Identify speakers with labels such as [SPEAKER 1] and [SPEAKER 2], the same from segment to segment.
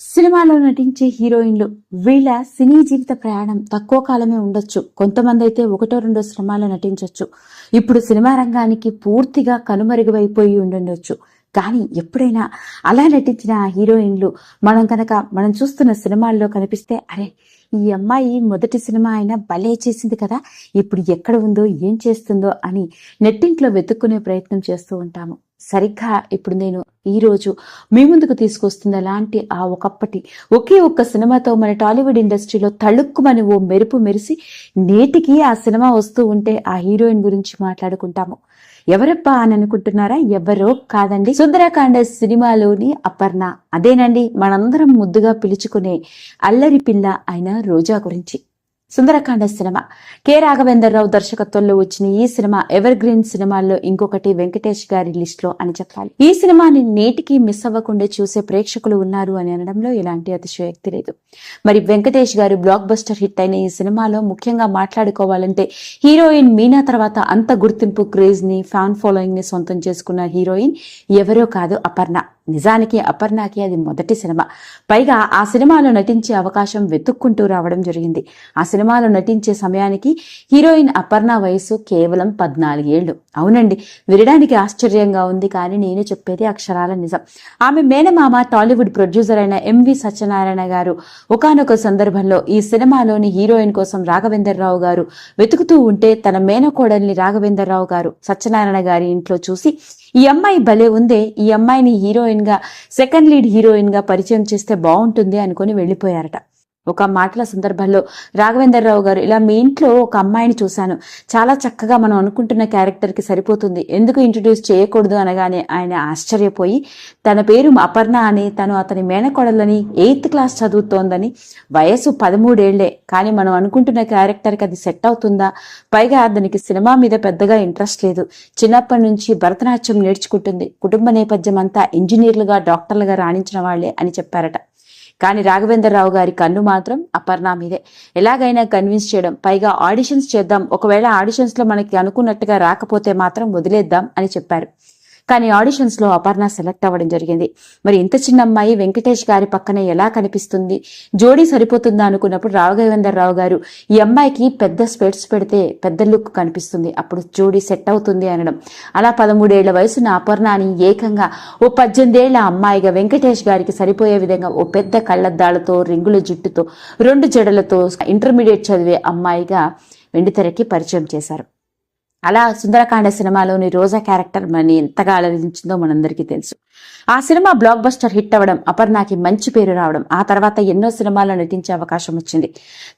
[SPEAKER 1] సినిమాలో నటించే హీరోయిన్లు వీళ్ళ సినీ జీవిత ప్రయాణం తక్కువ కాలమే ఉండొచ్చు. కొంతమంది అయితే ఒకటో రెండో సినిమాలో నటించవచ్చు ఇప్పుడు సినిమా రంగానికి పూర్తిగా కనుమరుగైపోయి ఉండుండొచ్చు కానీ ఎప్పుడైనా అలా నటించిన ఆ హీరోయిన్లు మనం కనుక మనం చూస్తున్న సినిమాల్లో కనిపిస్తే అరే ఈ అమ్మాయి మొదటి సినిమా అయినా భలే చేసింది కదా ఇప్పుడు ఎక్కడ ఉందో ఏం చేస్తుందో అని నెట్టింట్లో వెతుక్కునే ప్రయత్నం చేస్తూ ఉంటాము. సరిగ్గా ఇప్పుడు నేను ఈ రోజు మీ ముందుకు తీసుకొస్తున్న అలాంటి ఆ ఒకప్పటి ఒకే ఒక్క సినిమాతో మన టాలీవుడ్ ఇండస్ట్రీలో తళుక్కుమని ఓ మెరుపు మెరిసి నేటికి ఆ సినిమా వస్తూ ఉంటే ఆ హీరోయిన్ గురించి మాట్లాడుకుంటాము. ఎవరప్పా అని అనుకుంటున్నారా? ఎవరో కాదండి. సుందరకాండ సినిమాలోని అపర్ణ. అదేనండి మనందరం ముద్దుగా పిలుచుకునే అల్లరి పిల్ల అయిన రోజా గురించి. సుందరకాండ సినిమా. కె. రాఘవేంద్రరావు దర్శకత్వంలో వచ్చిన ఈ సినిమా ఎవర్ గ్రీన్ సినిమాల్లో ఇంకొకటి వెంకటేష్ గారి లిస్ట్లో అని చెప్పాలి. ఈ సినిమాని నేటికి మిస్ అవ్వకుండా చూసే ప్రేక్షకులు ఉన్నారు అని అనడంలో ఎలాంటి అతిశయోక్తి లేదు. మరి వెంకటేష్ గారు బ్లాక్ బస్టర్ హిట్ అయిన ఈ సినిమాలో ముఖ్యంగా మాట్లాడుకోవాలంటే హీరోయిన్ మీనా తర్వాత అంత గుర్తింపు క్రేజ్ని ఫ్యాన్ ఫాలోయింగ్ని సొంతం చేసుకున్న హీరోయిన్ ఎవరో కాదు అపర్ణ. నిజానికి అపర్ణకి అది మొదటి సినిమా. పైగా ఆ సినిమాలో నటించే అవకాశం వెతుక్కుంటూ రావడం జరిగింది. ఆ సినిమాలో నటించే సమయానికి హీరోయిన్ అపర్ణ వయసు కేవలం పద్నాలుగేళ్ళు. అవునండి వినడానికి ఆశ్చర్యంగా ఉంది కానీ నేను చెప్పేది అక్షరాల నిజం. ఆమె మేనమామ టాలీవుడ్ ప్రొడ్యూసర్ అయిన ఎంవి సత్యనారాయణ గారు ఒకానొక సందర్భంలో ఈ సినిమాలోని హీరోయిన్ కోసం రాఘవేంద్రరావు గారు వెతుకుతూ ఉంటే తన మేనకోడల్ని రాఘవేంద్రరావు గారు సత్యనారాయణ గారి ఇంట్లో చూసి ఈ అమ్మాయి భలే ఉందే ఈ అమ్మాయిని హీరోయిన్గా సెకండ్ లీడ్ హీరోయిన్గా పరిచయం చేస్తే బాగుంటుంది అనుకుని వెళ్ళిపోయారట. ఒక మాటల సందర్భంలో రాఘవేంద్రరావు గారు ఇలా మీ ఇంట్లో ఒక అమ్మాయిని చూశాను. చాలా చక్కగా మనం అనుకుంటున్న క్యారెక్టర్కి సరిపోతుంది. ఎందుకు ఇంట్రడ్యూస్ చేయకూడదు? అనగానే ఆయన ఆశ్చర్యపోయి తన పేరు అపర్ణ అని తను అతని మేనకోడలని ఎయిత్ క్లాస్ చదువుతోందని వయసు పదమూడేళ్ళే. కానీ మనం అనుకుంటున్న క్యారెక్టర్కి అది సెట్ అవుతుందా? పైగా అతనికి సినిమా మీద పెద్దగా ఇంట్రెస్ట్ లేదు. చిన్నప్పటి నుంచి భరతనాట్యం నేర్చుకుంటుంది. కుటుంబ నేపథ్యం అంతా ఇంజనీర్లుగా డాక్టర్లుగా రాణించిన వాళ్ళే అని చెప్పారట. కానీ రాఘవేంద్రరావు గారి కన్ను మాత్రం అపర్ణ మీదే ఎలాగైనా కన్విన్స్ చేయడం పైగా ఆడిషన్స్ చేద్దాం. ఒకవేళ ఆడిషన్స్లో మనకి అనుకున్నట్టుగా రాకపోతే మాత్రం వదిలేద్దాం అని చెప్పారు. కానీ ఆడిషన్స్లో అపర్ణ సెలెక్ట్ అవ్వడం జరిగింది. మరి ఇంత చిన్న అమ్మాయి వెంకటేష్ గారి పక్కనే ఎలా కనిపిస్తుంది? జోడీ సరిపోతుందా అనుకున్నప్పుడు రాఘవేంద్రరావు గారు ఈ అమ్మాయికి పెద్ద స్పెట్స్ పెడితే పెద్ద లుక్ కనిపిస్తుంది అప్పుడు జోడీ సెట్ అవుతుంది అనడం. అలా పదమూడేళ్ళ వయసున్న అపర్ణ అని ఏకంగా ఓ పద్దెనిమిదేళ్ళ అమ్మాయిగా వెంకటేష్ గారికి సరిపోయే విధంగా ఓ పెద్ద కళ్ళద్దాలతో రింగుల జుట్టుతో రెండు జడలతో ఇంటర్మీడియట్ చదివే అమ్మాయిగా వెండితెరకి పరిచయం చేశారు. అలా సుందరకాండ సినిమాలోని రోజా క్యారెక్టర్ మనని ఎంతగా అలరించిందో మనందరికీ తెలుసు. ఆ సినిమా బ్లాక్ బస్టర్ హిట్ అవ్వడం అపర్ణకి మంచి పేరు రావడం ఆ తర్వాత ఎన్నో సినిమాల్లో నటించే అవకాశం వచ్చింది.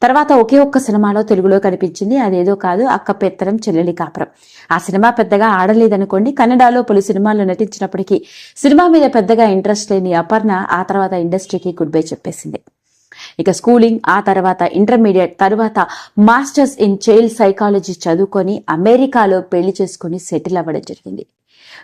[SPEAKER 1] తర్వాత ఒకే ఒక్క సినిమాలో తెలుగులో కనిపించింది అదేదో కాదు అక్క పెత్తరం చెల్లెలి కాపురం. ఆ సినిమా పెద్దగా ఆడలేదనుకోండి కన్నడలో పలు సినిమాల్లో నటించినప్పటికీ సినిమా మీద పెద్దగా ఇంట్రెస్ట్ లేని అపర్ణ ఆ తర్వాత ఇండస్ట్రీకి గుడ్ బై చెప్పేసింది. ఇక స్కూలింగ్ ఆ తర్వాత ఇంటర్మీడియట్ తర్వాత మాస్టర్స్ ఇన్ చైల్డ్ సైకాలజీ చదువుకొని అమెరికాలో పెళ్ళి చేసుకుని సెటిల్ అవ్వడం జరిగింది.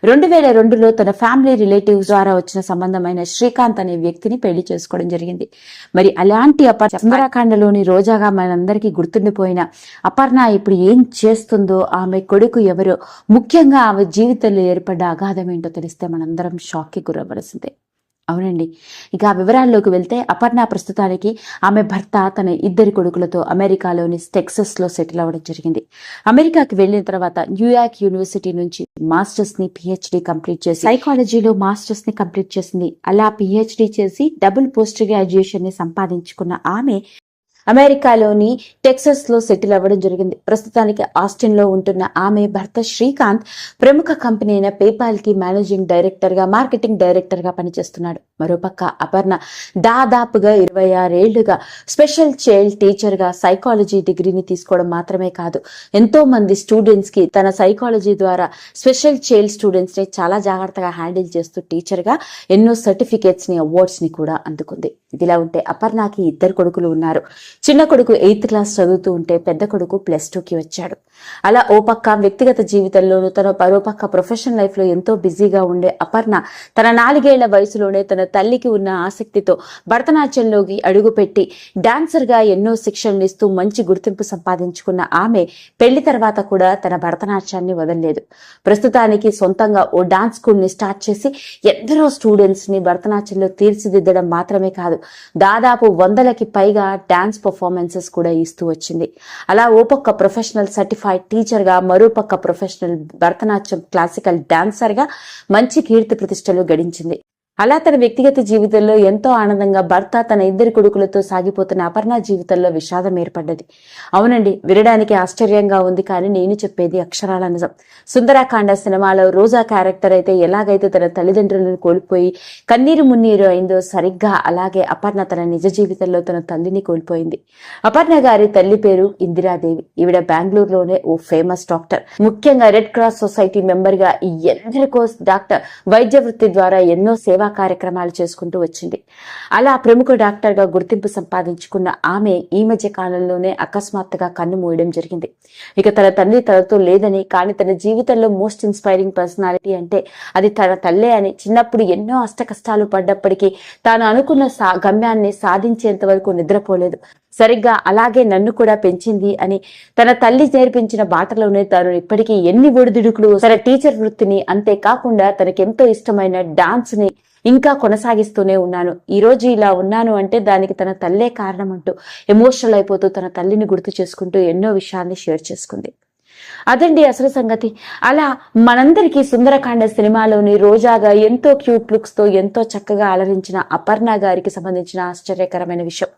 [SPEAKER 1] రెండు వేల రెండులో తన ఫ్యామిలీ రిలేటివ్స్ ద్వారా వచ్చిన సంబంధమైన శ్రీకాంత్ అనే వ్యక్తిని పెళ్ళి చేసుకోవడం జరిగింది. మరి అలాంటి అపర్ చంద్రాఖండలోని రోజాగా మనందరికీ గుర్తుండిపోయిన అపర్ణ ఇప్పుడు ఏం చేస్తుందో ఆమె కొడుకు ఎవరో ముఖ్యంగా ఆమె జీవితంలో ఏర్పడ్డ అగాధం ఏంటో తెలిస్తే మనందరం షాక్కి గురవ్వలసిందే అవునండి. ఇక ఆ వివరాల్లోకి వెళ్తే అపర్ణ ప్రస్తుతానికి ఆమె భర్త తన ఇద్దరి కొడుకులతో అమెరికాలోని టెక్సస్లో సెటిల్ అవ్వడం జరిగింది. అమెరికాకి వెళ్ళిన తర్వాత న్యూయార్క్ యూనివర్సిటీ నుంచి మాస్టర్స్ని పిహెచ్డి కంప్లీట్ చేసి సైకాలజీలో మాస్టర్స్ని కంప్లీట్ చేసింది. అలా పిహెచ్డి చేసి డబుల్ పోస్ట్ గ్రాడ్యుయేషన్ని సంపాదించుకున్న ఆమె అమెరికాలోని టెక్సస్లో సెటిల్ అవ్వడం జరిగింది. ప్రస్తుతానికి ఆస్టిన్లో ఉంటున్న ఆమె భర్త శ్రీకాంత్ ప్రముఖ కంపెనీ అయిన పేపాల్కి మేనేజింగ్ డైరెక్టర్గా మార్కెటింగ్ డైరెక్టర్గా పనిచేస్తున్నాడు. మరోపక్క అపర్ణ దాదాపుగా ఇరవై ఆరేళ్ళుగా స్పెషల్ చైల్డ్ టీచర్గా సైకాలజీ డిగ్రీని తీసుకోవడం మాత్రమే కాదు ఎంతో మంది స్టూడెంట్స్కి తన సైకాలజీ ద్వారా స్పెషల్ చైల్డ్ స్టూడెంట్స్ని చాలా జాగ్రత్తగా హ్యాండిల్ చేస్తూ టీచర్గా ఎన్నో సర్టిఫికేట్స్ని అవార్డ్స్ని కూడా అందుకుంది. ఇదిలా ఉంటే అపర్ణకి ఇద్దరు కొడుకులు ఉన్నారు. చిన్న కొడుకు ఎయిత్ క్లాస్ చదువుతూ ఉంటే పెద్ద కొడుకు ప్లస్ టూకి వచ్చాడు. అలా ఓ పక్క వ్యక్తిగత జీవితంలోనూ తన పరోపక్క ప్రొఫెషనల్ లైఫ్లో ఎంతో బిజీగా ఉండే అపర్ణ తన నాలుగేళ్ళ వయసులోనే తన తల్లికి ఉన్న ఆసక్తితో భరతనాట్యంలోకి అడుగుపెట్టి డాన్సర్గా ఎన్నో శిక్షణలు ఇస్తూ మంచి గుర్తింపు సంపాదించుకున్న ఆమె పెళ్ళి తర్వాత కూడా తన భరతనాట్యాన్ని వదలలేదు. ప్రస్తుతానికి సొంతంగా ఓ డాన్స్ స్కూల్ని స్టార్ట్ చేసి ఎందరో స్టూడెంట్స్ని భరతనాట్యంలో తీర్చిదిద్దడం మాత్రమే కాదు దాదాపు వందలకి పైగా డాన్స్ పర్ఫార్మెన్సెస్ కూడా ఇస్తూ వచ్చింది. అలా ఓ పక్క ప్రొఫెషనల్ సర్టిఫైడ్ టీచర్గా మరో పక్క ప్రొఫెషనల్ భరతనాట్యం క్లాసికల్ డాన్సర్గా మంచి కీర్తి ప్రతిష్టలు గడించింది. అలా తన వ్యక్తిగత జీవితంలో ఎంతో ఆనందంగా భర్త తన ఇద్దరు కొడుకులతో సాగిపోతున్న అపర్ణ జీవితంలో విషాదం ఏర్పడ్డది. అవునండి వినడానికి ఆశ్చర్యంగా ఉంది కానీ నేను చెప్పేది అక్షరాల నిజం. సుందరాకాండ సినిమాలో రోజా క్యారెక్టర్ అయితే ఎలాగైతే తన తల్లిదండ్రులను కోల్పోయి కన్నీరు మున్నీరు అయిందో సరిగ్గా అలాగే అపర్ణ తన నిజ జీవితంలో తన తల్లిని కోల్పోయింది. అపర్ణ గారి తల్లి పేరు ఇందిరాదేవి. ఈవిడ బెంగళూరులోనే ఓ ఫేమస్ డాక్టర్. ముఖ్యంగా రెడ్ క్రాస్ సొసైటీ మెంబర్గా ఎందరికో డాక్టర్ వైద్య వృత్తి ద్వారా ఎన్నో సేవా కార్యక్రమాలు చేసుకుంటూ వచ్చింది. అలా ప్రముఖ డాక్టర్గా గుర్తింపు సంపాదించుకున్న ఆమె ఈ మధ్య కాలంలోనే అకస్మాత్తుగా కన్ను మూయడం జరిగింది. ఇక తన తండ్రి తనతో లేదని కానీ తన జీవితంలో మోస్ట్ ఇన్స్పైరింగ్ పర్సనాలిటీ అంటే అది తన తల్లే అని చిన్నప్పుడు ఎన్నో అష్ట కష్టాలు పడ్డప్పటికీ తాను అనుకున్న సా గమ్యాన్ని సాధించేంత వరకు నిద్రపోలేదు. సరిగ్గా అలాగే నన్ను కూడా పెంచింది అని తన తల్లి నేర్పించిన బాటలోనే తాను ఇప్పటికీ ఎన్ని ఒడిదుడుకులు తన టీచర్ వృత్తిని అంతేకాకుండా తనకెంతో ఇష్టమైన డాన్స్ని ఇంకా కొనసాగిస్తూనే ఉన్నాను. ఈ రోజు ఇలా ఉన్నాను అంటే దానికి తన తల్లే కారణం అంటూ ఎమోషనల్ అయిపోతూ తన తల్లిని గుర్తు చేసుకుంటూ ఎన్నో విషయాల్ని షేర్ చేసుకుంది. అదండి అసలు సంగతి. అలా మనందరికీ సుందరకాండ సినిమాలోని రోజాగా ఎంతో క్యూట్ లుక్స్తో ఎంతో చక్కగా అలరించిన అపర్ణ గారికి సంబంధించిన ఆశ్చర్యకరమైన విషయం.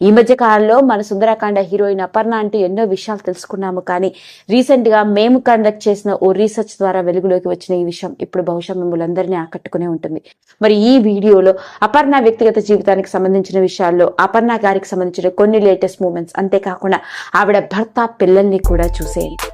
[SPEAKER 1] ఈ మధ్య కాలంలో మన సుందరకాండ హీరోయిన్ అపర్ణ అంటూ ఎన్నో విషయాలు తెలుసుకున్నాము కానీ రీసెంట్గా మేము కండక్ట్ చేసిన ఓ రీసెర్చ్ ద్వారా వెలుగులోకి వచ్చిన ఈ విషయం ఇప్పుడు బహుశా మిమ్మల్ని అందరినీ ఆకట్టుకునే ఉంటుంది. మరి ఈ వీడియోలో అపర్ణ వ్యక్తిగత జీవితానికి సంబంధించిన విషయాల్లో అపర్ణ గారికి సంబంధించిన కొన్ని లేటెస్ట్ మూమెంట్స్ అంతేకాకుండా ఆవిడ భర్త పిల్లల్ని కూడా చూసేయండి